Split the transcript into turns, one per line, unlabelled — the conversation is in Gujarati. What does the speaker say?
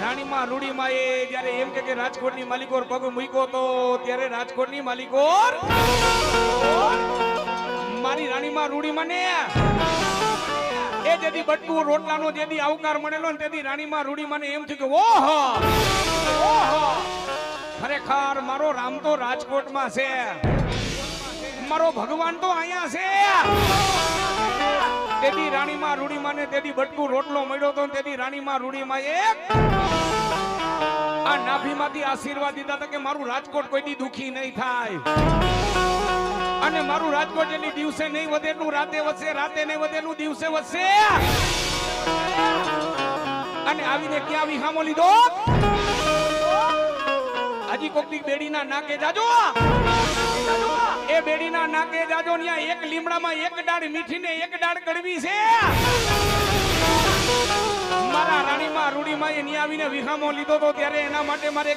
રાણીમાં રૂડીમાં એ જ્યારે એમ કે રાજકોટની માલિકોર પગ મૂક્યો તો ત્યારે રાજકોટની માલિકોર મારી રાણીમાં રૂડીમાં ને. એ જેથી બટકું રોટલાનો જેથી આવકાર મળેલો ને તેથી રાણીમાં રૂડીમાં ને એમ થયું કે ઓહો ઓહો. ખરેખર મારો રામ તો રાજકોટમાં છે. મારો ભગવાન તો અહીંયા છે. તેથી રાણીમાં રૂડીમાં ને તેડી બટકું રોટલો મળ્યો તો તેથી રાણીમાં રૂડીમાં એક આ નાભીમાંથી આશીર્વાદ દીધા હતા કે મારું રાજકોટ કોઈ દી દુખી નહીં થાય. અને મારું રાજકોટ જેટલી દિવસે નહીં વધે એટલું રાતે વધશે, રાતે નહીં વધે એટલું દિવસે વધશે. અને આવીને ક્યાં વિહામો લીધો? હજી કોક દી બેડીના નાકે જાજો. એ બેડીના નાકે જાજો ત્યાં એક લીમડામાં એક ડાળ મીઠી ને એક ડાળ કડવી છે. મારા રાણીમાં રૂડીમાં એ ન્યા આવીને વિહામો લીધો તો ત્યારે એના માટે મારે